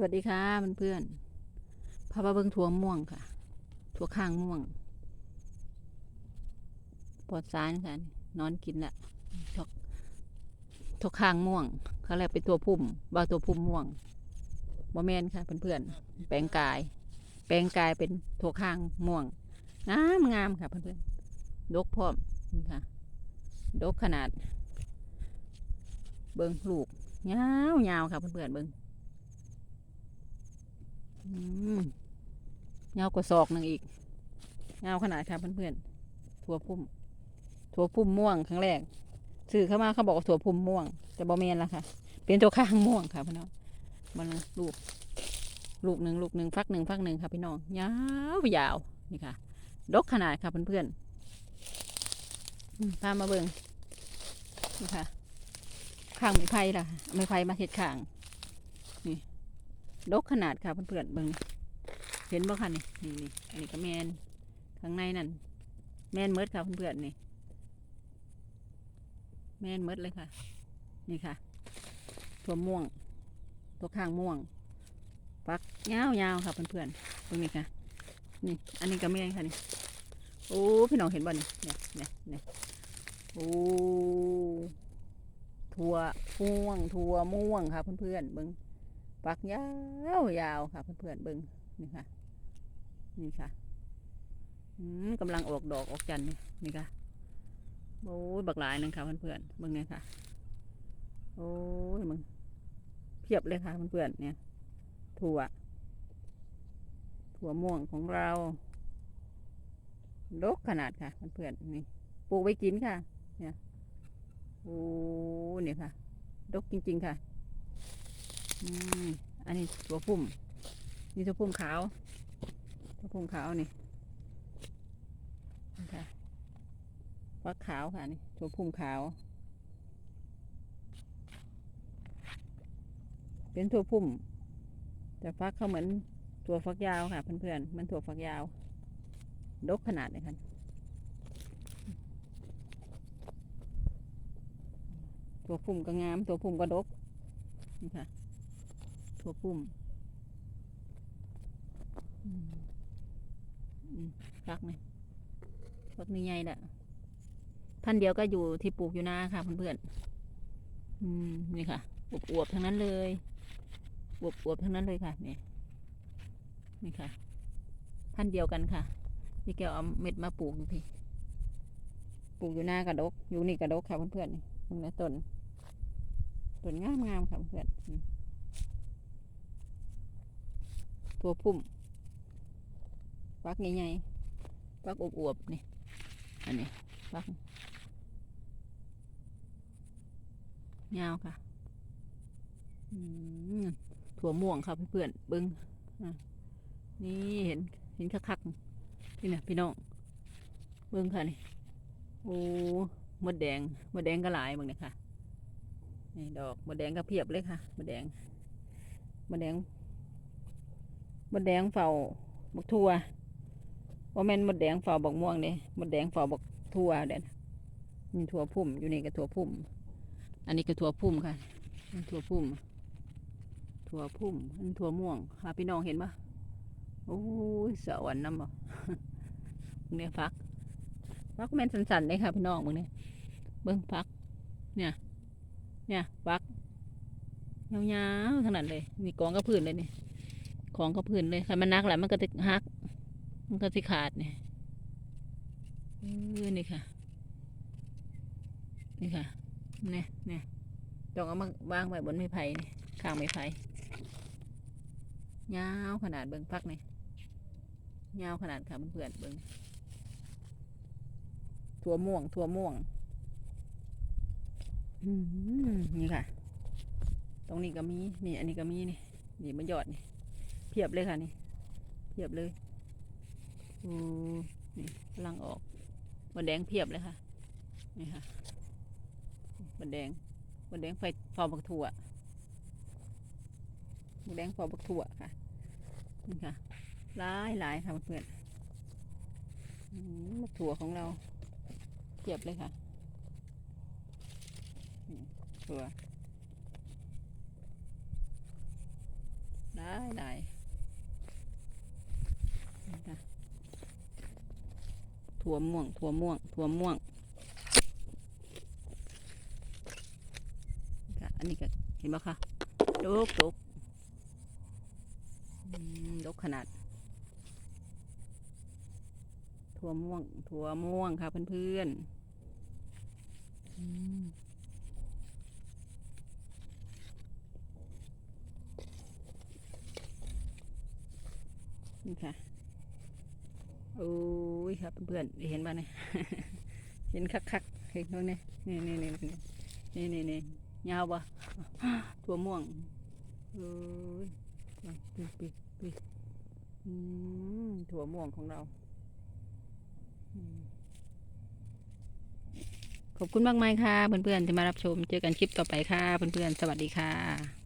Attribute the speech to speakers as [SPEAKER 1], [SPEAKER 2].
[SPEAKER 1] สวัสดีค่ะเพื่อนๆพามาเบิ่งถั่วม่วงค่ะ ถั่วข้างม่วงปลอดสารค่ะ นอนกินละถั่วถั่วข้างม่วง เขาเรียกเป็นตัวพุ่มบาตัวพุ่มม่วงบ่แมนค่ะเพื่อนๆ แปลงกาย แปลงกายเป็นถั่วข้างม่วง งามงามค่ะเพื่อนๆ ดกพร้อมนี่ค่ะ ดกขนาด เบิ่งลูกยาวยาวค่ะเพื่อนๆเบิ่ง อืมยากว่าศอกหนึ่งอีกยาขนาดค่ะเพื่อนๆถั่วพุ่ม ถั่วพุ่มม่วงครั้งแรกสื่อเข้ามาเขาบอกว่าถั่วพุ่มม่วง แต่บอเมนละค่ะ เป็นตัวข้างม่วงค่ะพี่น้องมันลูก ลูกหนึ่งลูกหนึ่งฟักหนึ่งฟักหนึ่งค่ะพี่น้องยาวยาวนี่ค่ะ ดกขนาดค่ะเพื่อนๆพามาเบิ่งนี่ค่ะข้างไม้ไผ่ล่ะไม้ไผ่มาเห็ดข้าง นี่ ดกขนาดค่ะเพื่อนๆเบิ่งเห็นบ่คะนี่นี่นี่อันนี้ก็แมนข้างในนั่นแมนเมดค่ะเพื่อนๆนี่ แมนเมดเลยค่ะ นี่ค่ะตัวม่วง ตัวข้างม่วงปักยาวๆค่ะเพื่อนๆตรงนี้ค่ะ นี่ อันนี้ก็แมนค่ะนี่โอ้พี่น้องเห็นบ่นี่เนี่ยเนี่ยเนี่ยโอ้ถั่วม่วงถั่วม่วงค่ะเพื่อนๆเบิ่ง ปักยาวยาวค่ะเพื่อนๆเบิ้งนี่ค่ะ นี่ค่ะกำลังออกดอกออกจันทร์นี่นี่ค่ะโอ้ยบักหลายนึงค่ะเพื่อนๆเบิ้งเนี่ยค่ะ โอ้ยมึงเพียบเลยค่ะเพื่อนๆเนี่ย ถั่ว ถั่วม่วงของเราดกขนาดค่ะเพื่อนๆนี่ปลูกไว้กินค่ะ เนี่ยโอ้เนี่ยค่ะดกจริง ๆ ค่ะ อันนี้ตัวพุ่ม นี่ตัวพุ่มขาวตัวพุ่มขาวนี่นี่ค่ะฟักขาวค่ะนี่ตัวพุ่มขาว เป็นตัวพุ่ม แต่ฟักเขาเหมือนตัวฟักยาวค่ะ เพื่อนๆ มันตัวฟักยาว ดกขนาดเลยค่ะตัวพุ่มก็งาม ตัวพุ่มก็ดกนี่ค่ะ ถั่วปุ่มอืมอืมฟักไหมฟักนี่ใหญ่ละพันเดียวก็อยู่ที่ปลูกอยู่นาค่ะเพื่อนๆอืมนี่ค่ะอวบๆทั้งนั้นเลยอวบๆทั้งนั้นเลยค่ะนี่นี่ค่ะ พันเดียวกันค่ะนี่แกเอาเม็ดมาปลูกอยู่พี่ปลูกอยู่หน้ากระดกอยู่นี่กระดกค่ะเพื่อนๆนี่ตรงนี้ต้นต้นงามๆค่ะเพื่อนอม ตัวพุ่มฟักใหญ่ๆฟักอวบๆนี่อันนี้ฟักยาวค่ะถั่วม่วงค่ะเพื่อนๆเบิ้งอะนี่เห็นเห็นคักๆนี่นะพี่น้อง เบิ้งค่ะนี่โอ้มดแดงมดแดงก็หลายเบิ้งเนี่ยค่ะนี่ดอกมดแดงก็เพียบเลยค่ะมดแดงมดแดง มดแดงเฝ้าบักทั่วว่าแม่นมดแดงเฝ้าบักม่วงเด้มดแดงเฝ้าบักทั่วเด่นนี่ถั่วพุ่มอยู่นี่ก็ถั่วพุ่ม อันนี้ก็ถั่วพุ่มค่ะถั่วพุ่ม ถั่วพุ่มอันถั่วม่วงหาพี่น้องเห็นปะโอ้ยสวรรค์น้ำบ่เนี่ยฟักฟักแม่นสันๆเลยค่ะพี่น้องมึงเนี่ยเบิ้งฟัก เนี่ย เนี่ยฟักยาวๆทั้งนั้นเลยมีกองกระพื้นเลยนี่ ของก็พื้นเลยค่ะมันนักแหละมันก็จะหัก มันก็จะขาดเนี่ยเออนี่ค่ะ นี่ค่ะเนี่ยเนี่ยต้องเอามาวางไว้บนไม้ไผ่นี่ข้างไม้ไผ่ยาวขนาดเบิ่งพักนี่ยาวขนาดค่ะเพื่อนเบิ่งถั่วม่วงถั่วม่วงอืมนี่ค่ะ ตรงนี้ก็มี นี่ อันนี้ก็มีนี่ นี่มันยอดนี่ เพียบเลยค่ะนี่เพียบเลยโอ้นี่กำลังออกบนแดงเพียบเลยค่ะนี่ค่ะบนแดงบนแดงไฟฟอบักถั่วบนแดงฟอบักถั่วค่ะนี่ค่ะหลายหลายค่ะเพื่อนมบักถั่วของเราเพียบเลยค่ะถั่วได้ลายหลายนี่ค่ะ ถั่วม่วง ถั่วม่วง ถั่วม่วง อันนี้ก็เห็นปะคะดกดกอืมดกขนาด ถั่วม่วง ถั่วม่วงค่ะเพื่อนๆอืมนี่ค่ะ โอ้้ยครับเพื่อนๆเห็นบ้าเนี่ยเห็นคักๆเห็นตรงนี้นี่นี่นี่นี่นี่นี่ยาวปะถั่วม่วงเอ้ยปีปีปีอืมถั่วม่วงของเราขอบคุณมากมายค่ะเพื่อนๆที่มารับชม เจอกันคลิปต่อไปค่ะเพื่อนๆสวัสดีค่ะ